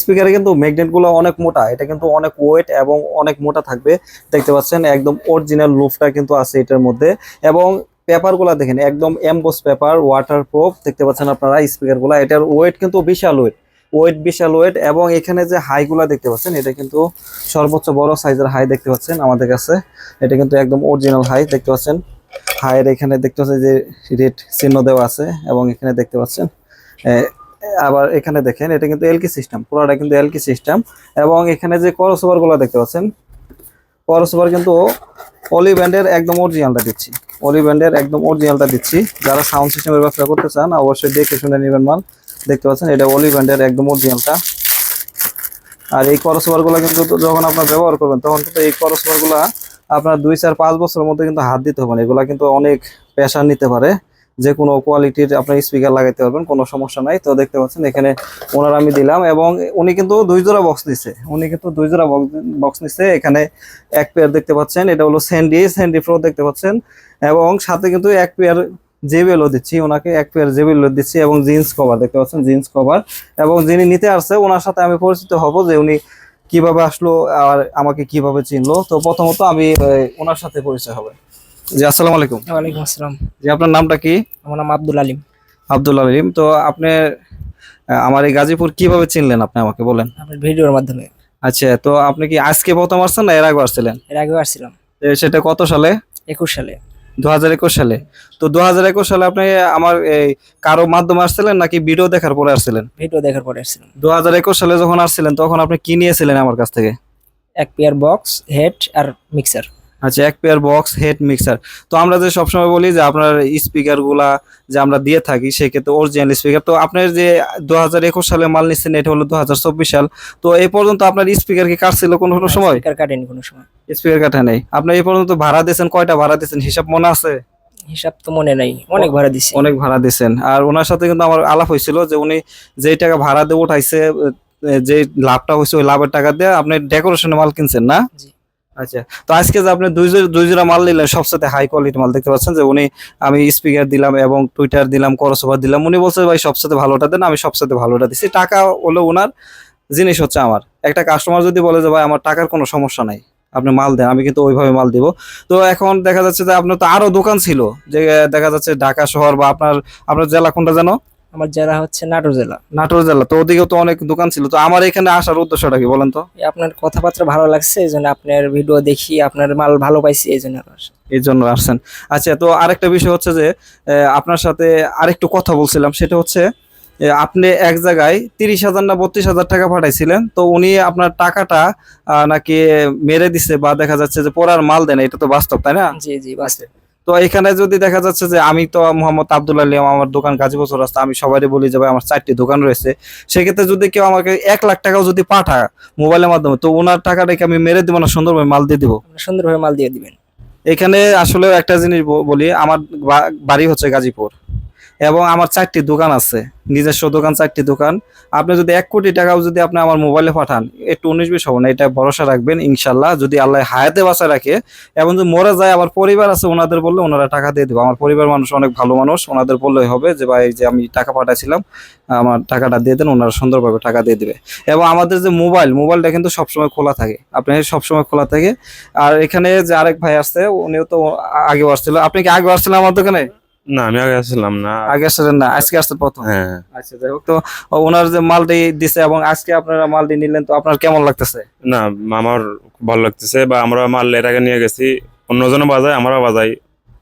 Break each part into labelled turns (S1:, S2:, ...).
S1: স্পিকারে কিন্তু ম্যাগনেটগুলো অনেক মোটা, এটা কিন্তু অনেক ওয়েট এবং অনেক মোটা থাকবে। দেখতে পাচ্ছেন, একদম অরিজিনাল লুফটা কিন্তু আছে এটার মধ্যে। এবং পেপারগুলা দেখেন, একদম এমবোস পেপার ওয়াটার প্রুফ দেখতে পাচ্ছেন আপনারা স্পিকারগুলা। এটার ওয়েট কিন্তু বিশাল ওয়েট ওয়েট বিশাল ওয়েট এবং এখানে যে হাই গুলা দেখতে পাচ্ছেন, এটা কিন্তু সর্বোচ্চ বড় সাইজের হাই দেখতে পাচ্ছেন আমাদের কাছে। এটা কিন্তু একদম অরিজিনাল হাই দেখতে পাচ্ছেন। হাইয়ের এখানে দেখতে পাচ্ছেন যে রেড চিহ্ন দেওয়া আছে এবং এখানে দেখতে পাচ্ছেন আবার এখানে দেখেন, এটা কিন্তু এলকি সিস্টেম পুরোটা কিন্তু এলকি সিস্টেম এবং এখানে যে করসোভারগুলো দেখতে পাচ্ছেন করসোভার কিন্তু অলি ব্যান্ডের একদম অরিজিনালটা দিচ্ছি। অলি ব্যান্ডের একদম অরিজিনালটা দিচ্ছি। যারা সাউন্ড সিস্টেমের ব্যবসা করতে চান, অবশ্যই দেখে শুনে নেবেন মাল। দেখতে পাচ্ছেন, এটা অলি ব্যান্ডের একদম অরিজিনালটা আর এই করসোভারগুলো কিন্তু যখন আপনার ব্যবহার করবেন, তখন কিন্তু এই করসোভারগুলা আপনার দুই চার পাঁচ বছরের মধ্যে কিন্তু হাত দিতে হবে না। এগুলা কিন্তু অনেক প্রেশার নিতে পারে। যে কোনো কোয়ালিটির আপনার স্পিকার লাগাইতে পারবেন, কোনো সমস্যা নাই। তো দেখতে পাচ্ছেন, এখানে ওনার আমি দিলাম এবং উনি কিন্তু দুই জোড়া বক্স দিছে উনি কিন্তু দুই জোড়া বক্স নিচ্ছে এখানে এক পেয়ার দেখতে পাচ্ছেন, এটা হলো স্যান্ডি স্যান্ডি প্রো দেখতে পাচ্ছেন। এবং সাথে কিন্তু এক পেয়ার জেবেলও দিচ্ছি, ওনাকে এক পেয়ার জেবেলও দিচ্ছি এবং জিন্স কভার দেখতে পাচ্ছেন জিন্স কভার এবং যিনি নিতে আসছে, ওনার সাথে আমি পরিচিত হব যে উনি কীভাবে আসলো আর আমাকে কীভাবে চিনলো। তো প্রথমত আমি ওনার সাথে পরিচয় হবে। জি আসসালামু আলাইকুম।
S2: ওয়ালাইকুম আসসালাম।
S1: জি আপনার নামটা কি?
S2: আমার নাম আব্দুল আলিম।
S1: আব্দুল আলিম তো আপনি আমার এই গাজীপুর কীভাবে চিনলেন আপনি আমাকে বলেন?
S2: আপনার ভিডিওর মাধ্যমে।
S1: আচ্ছা তো আপনি কি আজকে প্রথম আসছেন না এর আগে আসছিলেন?
S2: এর আগেও আসছিলাম।
S1: সেটা কত সালে?
S2: একুশ সালে।
S1: দু হাজার একুশ সালে। তো দু হাজার একুশ সালে আপনি আমার এই কারও মাধ্যমে আসছিলেন নাকি ভিডিও দেখার পরে আসছিলেন?
S2: ভিডিও দেখার পরে আসছিলাম।
S1: দু হাজার একুশ সালে যখন আসছিলেন তখন আপনি কি নিয়েছিলেন আমার কাছ থেকে?
S2: এক পেয়ার বক্স হেড আর মিক্সার।
S1: আচ্ছা এক পেয়ার বক্স হেড মিক্সার তো আমরা যে সবসময় বলি যে আপনার স্পিকারগুলা যে আমরা দিয়ে থাকি সেক্ষেত্রে অরিজিনাল স্পিকার তো আপনার যে দু হাজার একুশ সালে মাল নিচ্ছেন এটা হলো দু হাজার চব্বিশ সাল। তো এই পর্যন্ত আপনার স্পিকার কি কাটছিল কোনো কোনো সময়?
S2: স্পিকার কাটেনি কোনো সময়।
S1: স্পিকার কাটা নেই। আপনি এই পর্যন্ত ভাড়া দিয়েছেন কয়টা ভাড়া দিয়েছেন? হিসাব মনে আছে?
S2: হিসাব তো মনে নাই অনেক ভাড়া দিছি।
S1: অনেক ভাড়া দিয়েছেন। আর ওনার সাথে কিন্তু আমার আলাপ হয়েছিল যে উনি যেই টাকা ভাড়া দিয়ে উঠাইছে এ, যে লাভটা হয়েছে ওই লাভের টাকা দিয়ে আপনি ডেকোরেশনের মাল কিনছেন না?
S2: জি।
S1: আচ্ছা তো আজকে যে আপনি দুই দুই জোড়া মাল নিলেন সবসাথে হাই কোয়ালিটি মাল দেখতে পাচ্ছেন যে উনি আমি স্পিকার দিলাম এবং টুইটার দিলাম করসোভার দিলাম, উনি বলছে, ভাই সবসাথে ভালোটা দেন, আমি সবসাথে ভালোটা দিচ্ছি টাকা হলো ওনার জিনিস হচ্ছে আমার। একটা কাস্টমার যদি বলে যে, ভাই, আমার টাকার কোনো সমস্যা নাই, আপনি মাল দেন, আমি কিন্তু ওইভাবে মাল দিব। তো এখন দেখা যাচ্ছে যে আপনার তো আরও দোকান ছিল, যে দেখা যাচ্ছে ঢাকা শহর বা আপনার আপনার জেলা কোনটা জানো?
S2: আমার জেলা হচ্ছে নাটোর জেলা।
S1: নাটোর জেলা তো ওদিকেও তো অনেক দোকান ছিল তো আমার এখানে আসার উদ্দেশ্যটা কি বলেন তো?
S2: আপনার কথাবার্তা ভালো লাগছে এই জন্য আপনার ভিডিও দেখি আপনার মাল ভালো পাইছি এই জন্য
S1: এই জন্য আসছেন। আচ্ছা তো আরেকটা বিষয় হচ্ছে যে আপনার সাথে আরেকটু কথা বলছিলাম সেটা হচ্ছে আপনি এক জায়গায় তিরিশ হাজার না বত্রিশ হাজার টাকা পাঠাইছিলেন তো উনি আপনার টাকাটা নাকি মেরে দিছে বা দেখা যাচ্ছে যে পড়ার মাল দেন এটা তো বাস্তব তাই না?
S2: জি জি বাস
S1: তো এখানে যদি দেখা যাচ্ছে যে আমি তো মোহাম্মদ আব্দুল আলিয়াম আমার দোকান গাজীপুর রাস্তা আমি সবাই বলি যে ভাই আমার চারটি দোকান রয়েছে। সেক্ষেত্রে যদি কেউ আমাকে এক লাখ টাকাও যদি পাঠায় মোবাইলের মাধ্যমে তো ওনার টাকাটাকে আমি মেরে দিব না সুন্দরভাবে মাল দিয়ে দিব?
S2: সুন্দরভাবে মাল দিয়ে দিবেন।
S1: এখানে আসলে একটা জিনিস বলি আমার বাড়ি হচ্ছে গাজীপুর। এবং আমার চারটি দোকান আছে, নিজস্ব দোকান, চারটি দোকান। আপনি যদি এক কোটি টাকাও যদি আপনি আমার মোবাইলে পাঠান, একটু উনিশ বিশ হব না, এটা ভরসা রাখবেন, ইনশাল্লাহ। যদি আল্লাহ হায়াতে বাঁচা রাখে, এবং যদি মরে যায়, আমার পরিবার আছে, ওনাদের বললে ওনারা টাকা দিয়ে দেবো। আমার পরিবার মানুষ অনেক ভালো মানুষ, ওনাদের বললেই হবে যে, ভাই যে আমি টাকা পাঠাইছিলাম, আমার টাকাটা দিয়ে দেন, ওনারা সুন্দরভাবে টাকা দিয়ে দেবে। এবং আমাদের যে মোবাইল মোবাইলটা কিন্তু সবসময় খোলা থাকে। আপনার সবসময় খোলা থাকে। আর এখানে যে আরেক ভাই আসছে, উনিও তো আগে আসছিল। আপনি কি আগে আসছিলেন আমার দোকানে?
S3: না আমি আগে আসছিলাম না।
S1: আগে আসছিলেন না আজকে আসতে প্রথম?
S3: হ্যাঁ।
S1: আচ্ছা যাই হোক তো ওনার যে মালটি দিছে এবং আজকে আপনারা মালটি নিলেন তো আপনার কেমন লাগতেছে?
S3: না আমার ভালো লাগতেছে বা আমরা মাল এর আগে নিয়ে গেছি অন্যজনও বাজায় আমরাও বাজাই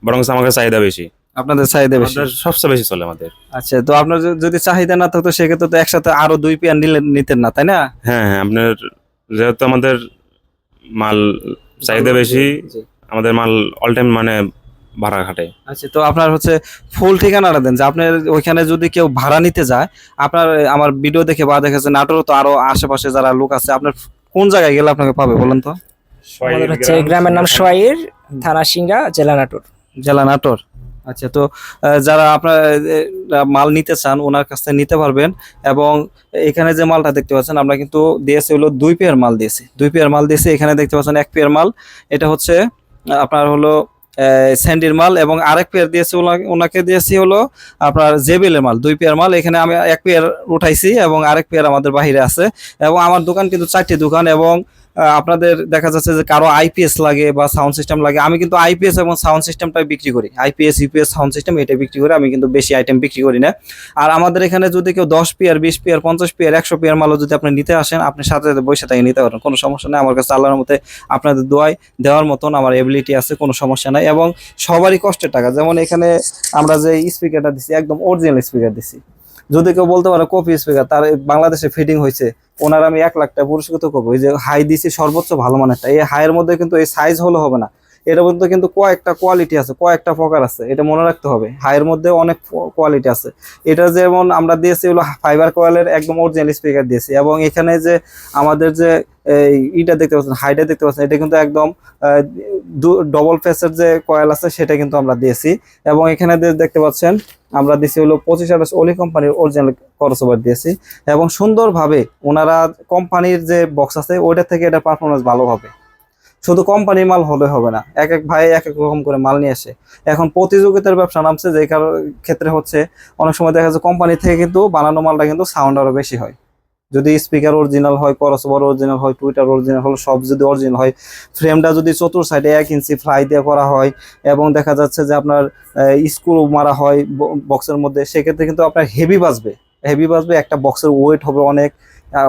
S3: বরং আমাকে চাহিদা বেশি।
S1: আপনাদের চাহিদা বেশি?
S3: সবচেয়ে বেশি চলে আমাদের।
S1: আচ্ছা তো আপনার যদি- যদি চাহিদা না থাকতো সেক্ষেত্রে তো একসাথে আরও দুই পেয়ার নিলেন নিতেন না তাই না?
S3: হ্যাঁ হ্যাঁ আপনার যেহেতু আমাদের মাল চাহিদা বেশি আমাদের মাল অল টাইম মানে ভাড়া খাটে
S1: আচ্ছা তো আপনার হচ্ছে ফুল ঠিকানাটা দেন যে আপনার ওইখানে যদি কেউ ভাড়া নিতে যায় আপনার আমার ভিডিও দেখে বা দেখেছে নাটোর তো আরও আশেপাশে যারা লোক আছে আপনার কোন জায়গায় গেলে আপনাকে পাবে বলেন তো?
S2: আমাদের হচ্ছে গ্রামের নাম সোয়াইর। থানা সিংড়া জেলা নাটোর।
S1: জেলা নাটোর। আচ্ছা তো আহ, যারা আপনার মাল নিতে চান ওনার কাছ থেকে নিতে পারবেন এবং এখানে যে মালটা দেখতে পাচ্ছেন আমরা কিন্তু দিয়েছি হলো দুই পেয়ার মাল দিয়েছি। দুই পেয়ার মাল দিয়েছি এখানে দেখতে পাচ্ছেন এক পেয়ার মাল। এটা হচ্ছে আপনার হলো স্যান্ডির মাল এবং আরেক পেয়ার দিয়েছি ওনা- ওনাকে দিয়েছি হলো আপনার জেবেলের মাল, দুই পেয়ার মাল। এখানে আমি এক পেয়ার উঠাইছি এবং আরেক পেয়ার আমাদের বাহিরে আছে। এবং আমার দোকান কিন্তু চারটি দোকান এবং আপনাদের দেখা যাচ্ছে যে কারও আইপিএস লাগে বা সাউন্ড সিস্টেম লাগে, আমি কিন্তু আইপিএস এবং সাউন্ড সিস্টেমটাই বিক্রি করি। আইপিএস ইউপিএস সাউন্ড সিস্টেম এটা বিক্রি করি, আমি কিন্তু বেশি আইটেম বিক্রি করি না। আর আমাদের এখানে যদি কেউ দশ পেয়ার, বিশ পেয়ার, পঞ্চাশ পেয়ার, একশো পেয়ার মালও যদি আপনি নিতে আসেন, আপনি সাথে সাথে বসে থেকে নিতে পারেন, কোনো সমস্যা নেই। আমার কাছে আল্লাহর মতে আপনাদের দোয়াই দেওয়ার মতন আমার এবিলিটি আছে, কোনো সমস্যা নাই। এবং সবারই কষ্টের টাকা। যেমন এখানে আমরা যে স্পিকারটা দিছি, একদম অরিজিনাল স্পিকার দিছি। যদি কেউ বলতে পারে কপি স্পিকার তার এই বাংলাদেশে ফিটিং হয়েছে, ওনার আমি এক লাখ টাকা পুরস্কৃত করব। ওই যে হাই দিছি সর্বোচ্চ ভালো মানেরটা। এই হাইয়ের মধ্যে কিন্তু এই সাইজ হলে হবে না। এটার মধ্যে কিন্তু কয়েকটা কোয়ালিটি আছে, কয়েকটা প্রকার আছে, এটা মনে রাখতে হবে। হাইয়ের মধ্যে অনেক কোয়ালিটি আছে। এটা যেমন আমরা দিয়েছি হলো ফাইবার কয়েলের একদম অরিজিনাল স্পিকার দিয়েছি, এবং এখানে যে আমাদের যে ইটা দেখতে পাচ্ছেন হাইটা দেখতে পাচ্ছেন, এটা কিন্তু একদম ডবল ফেসের যে কয়েল আছে, সেটা কিন্তু আমরা দিয়েছি। এবং এখানে দেখতে পাচ্ছেন, আমরা দিয়েছি হলো পঁচিশ আঠাশ অলি কোম্পানির অরিজিনাল করসোভার দিয়েছি। এবং সুন্দরভাবে ওনারা কোম্পানির যে বক্স আছে ওইটা থেকে এটা পারফরমেন্স ভালো হবে। শুধু কোম্পানির মাল হলে হবে না। এক এক ভাই এক এক রকম করে মাল নিয়ে আসে। এখন প্রতিযোগিতার ব্যবসা নামছে, যে কারও ক্ষেত্রে হচ্ছে অনেক সময় দেখা যাচ্ছে কোম্পানি থেকে কিন্তু বানানো মালটা কিন্তু সাউন্ড আরও বেশি হয়। যদি স্পিকার অরিজিনাল হয় করসোভার অরিজিনাল হয় টুইটার অরিজিনাল হলো সব যদি অরিজিনাল হয় ফ্রেমটা যদি চতুর সাইডে এক ইঞ্চি ফ্লাই দিয়ে করা হয়, এবং দেখা যাচ্ছে যে আপনার স্ক্রু মারা হয় বক্সের মধ্যে, সেক্ষেত্রে কিন্তু আপনার হেভি বাজবে। হেভি বাজবে, একটা বক্সের ওয়েট হবে অনেক,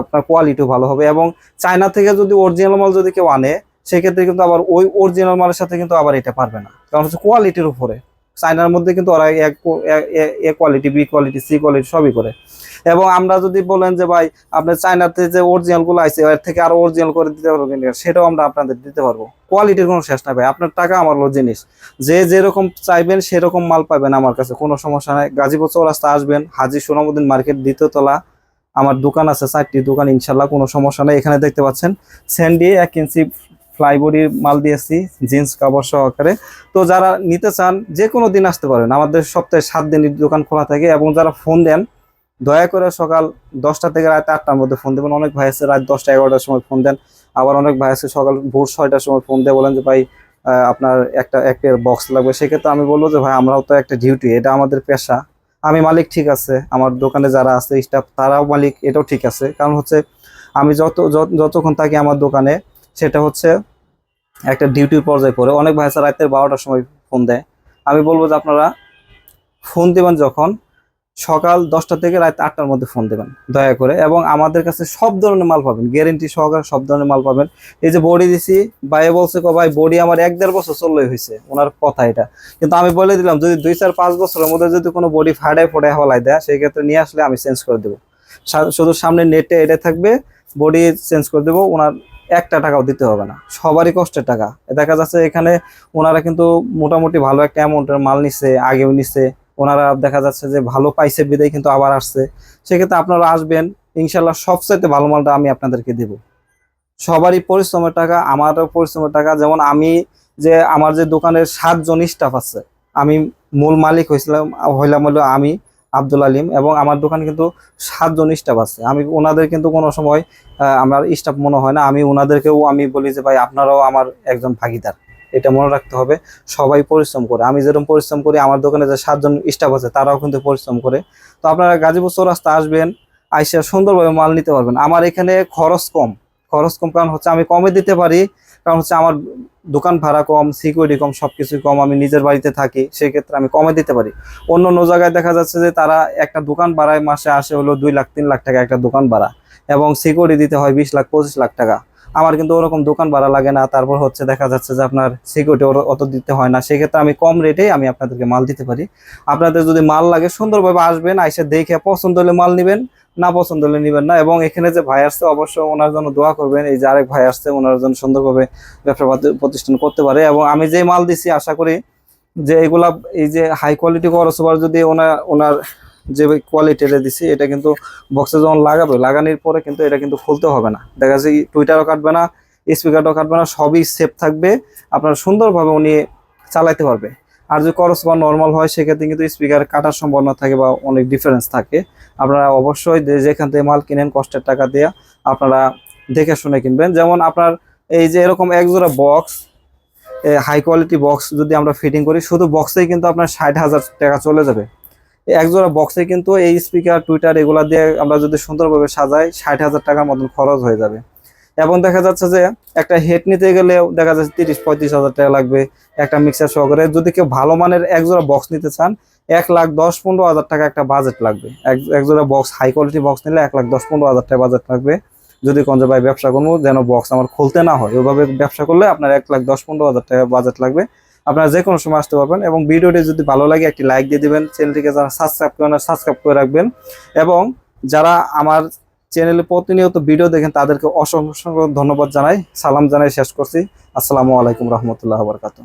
S1: আপনার কোয়ালিটিও ভালো হবে, এবং চায়না থেকে যদি অরিজিনাল মাল যদি কেউ আনে সেক্ষেত্রে কিন্তু আবার ওই অরিজিনাল মালের সাথে কিন্তু আবার এটা পারবে না। কারণ হচ্ছে কোয়ালিটির উপরে। চায়নার মধ্যে কিন্তু ওরা এক A quality B quality C quality সবই করে। এবং আমরা যদি বলেন যে ভাই আপনার চায়নাতে যে অরিজিনালগুলো আছে, এর থেকে আরও অরিজিনাল করে দিতে পারব কিনা, সেটাও আমরা আপনাদের দিতে পারব। কোয়ালিটির কোনো শেষ না ভাই। আপনার টাকা আমার জিনিস। যে যেরকম চাইবেন, সেরকম মাল পাবেন আমার কাছে। কোনো সমস্যা নাই। গাজীপুর চৌরাস্তা আসবেন। হাজি সোনামুদ্দিন মার্কেট দ্বিতীয়তলা আমার দোকান আছে, চারটি দোকান, ইনশাল্লাহ কোনো সমস্যা নেই। এখানে দেখতে পাচ্ছেন স্যান্ডি এক ইঞ্চি ফ্লাইবডির মাল দিয়েছি জিন্স কাপড় সহকারে তো যারা নিতে চান যে কোনো দিন আসতে পারেন। আমাদের সপ্তাহে সাত দিন দোকান খোলা থাকে এবং যারা ফোন দেন, দয়া করে সকাল দশটা থেকে রাত আটটার মধ্যে ফোন দেবেন। অনেক ভাই আছে রাত দশটা এগারোটার সময় ফোন দেন। আবার অনেক ভাই আছে সকাল ভোর ছয়টার সময় ফোন দিয়ে, বলেন যে, ভাই আপনার একটা একের বক্স লাগবে। সেক্ষেত্রে আমি বলব যে, ভাই, আমরাও তো একটা ডিউটি এটা আমাদের পেশা। আমি মালিক ঠিক আছে, আমার দোকানে যারা আছে স্টাফ তারাও মালিক, এটাও ঠিক আছে। কারণ হচ্ছে, আমি যত- যতক্ষণ থাকি আমার দোকানে সেটা হচ্ছে একটা ডিউটির পর্যায়ে পড়ে। অনেক ভাই আছে, রাতের বারোটার সময় ফোন দেয়। আমি বলব যে আপনারা ফোন দেবেন যখন সকাল দশটা থেকে রাত আটটার মধ্যে ফোন দেবেন, দয়া করে। এবং আমাদের কাছে সব ধরনের মাল পাবেন গ্যারেন্টি সহকারে সব ধরনের মাল পাবেন। এই যে বডি দিছি ভাইয়ে বলছে, ক ভাই বডি আমার এক দেড় বছর চললেই হয়েছে। ওনার কথা এটা। কিন্তু আমি বলে দিলাম, যদি দুই, চার, পাঁচ বছরের মধ্যে যদি কোনো বডি ফাটায়, ফোটায় হলাই দেয়, সেই ক্ষেত্রে নিয়ে আসলে আমি চেঞ্জ করে দেবো। শুধু সামনে নেটে এটা থাকবে বডি চেঞ্জ করে দেবো, ওনার একটা টাকাও দিতে হবে না। সবারই কষ্টের টাকা। দেখা যাচ্ছে এখানে ওনারা কিন্তু মোটামুটি ভালো একটা অ্যামাউন্টের মাল নিচ্ছে আগেও নিচ্ছে ওনারা দেখা যাচ্ছে যে ভালো পাইছে, বিদায় কিন্তু আবার আসছে। সেক্ষেত্রে আপনারা আসবেন ইনশাল্লাহ সবচাইতে ভালো মালটা আমি আপনাদেরকে দেব। সবারই পরিশ্রমের টাকা, আমারও পরিশ্রমের টাকা। যেমন আমি যে আমার যে দোকানের সাতজন স্টাফ আছে, আমি মূল মালিক হয়েছিলাম হইলাম হলো আমি। আব্দুল আলিম এবং আমার দোকানে কিন্তু সাতজন স্টাফ আছে। আমি ওনাদের কিন্তু কোনো সময় আমার স্টাফ মনে হয় না। আমি ওনাদেরকেও আমি বলি যে, ভাই, আপনারাও আমার একজন ভাগিদার। এটা মনে রাখতে হবে। সবাই পরিশ্রম করে। আমি যেরকম পরিশ্রম করি, আমার দোকানে যে সাতজন স্টাফ আছে, তারাও কিন্তু পরিশ্রম করে। তো আপনারা গাজীপুর চৌরাস্তা আসবেন, আইসা সুন্দরভাবে মাল নিতে পারবেন। আমার এখানে খরচ কম। খরচ কম কারণ হচ্ছে আমি কমে দিতে পারি কারণ হচ্ছে আমার দোকান ভাড়া কম সিকিউরিটি কম সব সবকিছু কম, আমি নিজের বাড়িতে থাকি, সেক্ষেত্রে আমি কমে দিতে পারি। অন্য অন্য জায়গায় দেখা যাচ্ছে যে তারা একটা দোকান ভাড়ায় মাসে আসে হলো দুই লাখ, তিন লাখ টাকা একটা দোকান ভাড়া এবং সিকিউরিটি দিতে হয় বিশ লাখ, পঁচিশ লাখ টাকা। আমার কিন্তু ওরকম দোকান ভাড়া লাগে না। তারপর হচ্ছে দেখা যাচ্ছে যে আপনার সিকিউরিটি অত দিতে হয় না। সেক্ষেত্রে আমি কম রেটেই আমি আপনাদেরকে মাল দিতে পারি। আপনাদের যদি মাল লাগে, সুন্দরভাবে আসবেন, আইসে দেখে পছন্দ হলে মাল নেবেন, না পছন্দ হলে নেবেন না। এবং এখানে যে ভাই আসছে অবশ্য ওনার জন্য দোয়া করবেন। এই যে আরেক ভাই আসছে, ওনার জন্য সুন্দরভাবে ব্যবসা প্রতিষ্ঠান করতে পারে। এবং আমি যে মাল দিছি, আশা করি যে এগুলা এই যে হাই কোয়ালিটি করসবার যদি ওনার ওনার যে কোয়ালিটি এটা দিছি, এটা কিন্তু বক্সে যখন লাগাবে, লাগানোর পরে কিন্তু এটা কিন্তু খুলতে হবে না। দেখা যাচ্ছে টুইটারও কাটবে না স্পিকারটাও কাটবে না, সবই সেফ থাকবে, আপনার সুন্দরভাবে উনি চালাইতে পারবে। আর যদি করস বা নর্মাল হয়, সেক্ষেত্রে কিন্তু স্পিকার কাটার সম্ভাবনা থাকে বা অনেক ডিফারেন্স থাকে। আপনারা অবশ্যই যেখান থেকে মাল কিনেন, কষ্টের টাকা দিয়ে আপনারা দেখে শুনে কিনবেন। যেমন আপনার এই যে এরকম এক জোড়া বক্স হাই কোয়ালিটি বক্স যদি আমরা ফিটিং করি, শুধু বক্সেই কিন্তু আপনার ষাট হাজার টাকা চলে যাবে। একজোড়া বক্সে কিন্তু এই স্পিকার টুইটার এগুলা দিয়ে আমরা যদি সুন্দরভাবে সাজাই, ষাট হাজার টাকার মতন খরচ হয়ে যাবে। এবং দেখা যাচ্ছে যে একটা হেড নিতে গেলেও দেখা যাচ্ছে তিরিশ, পঁয়ত্রিশ হাজার টাকা লাগবে একটা মিক্সার সহকারে। যদি কেউ ভালো মানের একজোড়া বক্স নিতে চান, এক লাখ দশ পনেরো হাজার টাকা একটা বাজেট লাগবে। এক- একজোড়া বক্স হাই কোয়ালিটি বক্স নিলে এক লাখ দশ পনেরো হাজার টাকা বাজেট লাগবে। যদি কোন ভাই ব্যবসা করব, যেন বক্স আমার খুলতে না হয়, ওইভাবে ব্যবসা করলে আপনার এক লাখ দশ পনেরো হাজার টাকা বাজেট লাগবে। আপনারা যে কোনো সময় আসতে পারবেন এবং ভিডিওটি যদি ভালো লাগে, একটি লাইক দিয়ে দেবেন, চ্যানেলটিকে যারা সাবস্ক্রাইব করেন সাবস্ক্রাইব করে রাখবেন। এবং যারা আমার চ্যানেলে প্রতিনিয়ত ভিডিও দেখেন, তাদেরকে অসংখ্য ধন্যবাদ জানাই। সালাম জানাই, শেষ করছি। আসসালামু আলাইকুম রহমতুল্লাহ বরকাত